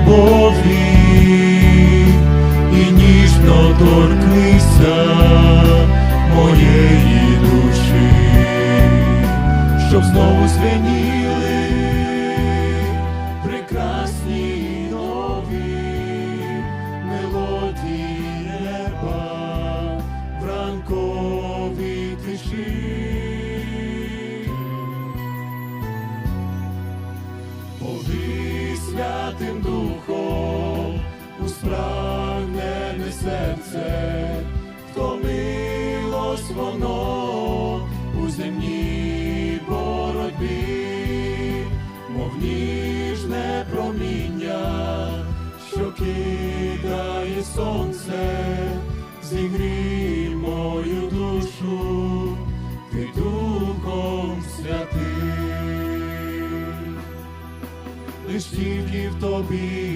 любові і ніжно торкнися моєї душі, щоб знову звеніли прекрасні нові мелодії неба в ранковій тиші. Святим духом. серце, втомилось воно у земній боротьбі, мов ніжне проміння, що кидає сонце, зігрій мою душу, ти духом святий, лиш тільки в тобі.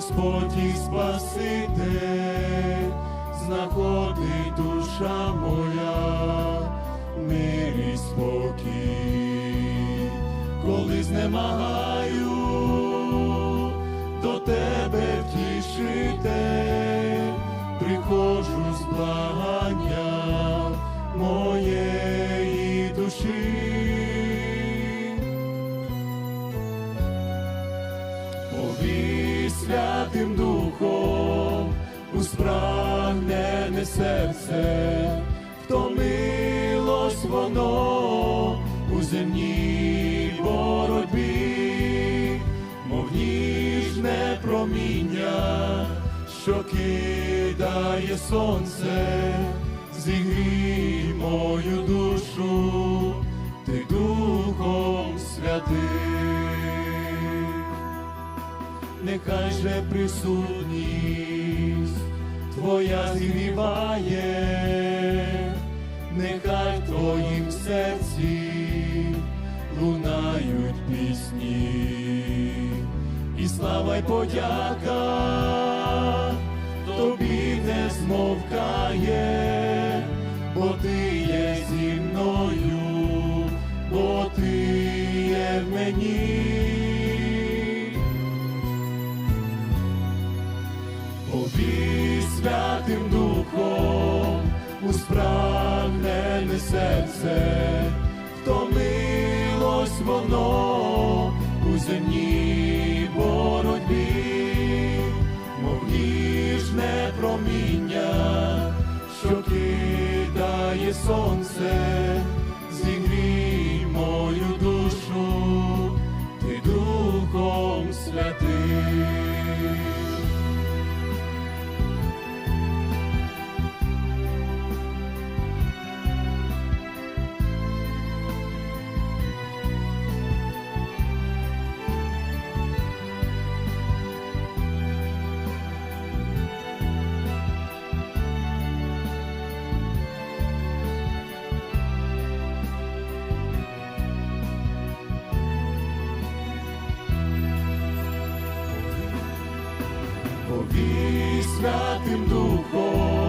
Господь і Спаситель, знаходить душа моя, мир і спокій, коли знемагаю до тебе втішите, приходжу з благання святим духом у спрагнене серце, втомилось воно у земній боротьбі, мов ніжне проміння, що кидає сонце, зігрій мою душу, нехай же присутність Твоя зігріває, нехай в Твоїм серці лунають пісні, і слава й подяка тобі не змовкає, бо ти є зі мною, бо ти є в мені. Святим духом у спрагнене серце, втомилось воно у земній боротьбі, мов ніжне проміння, що кидає сонце, зігрій мою душу, ти Духом Святим. Повій святим духом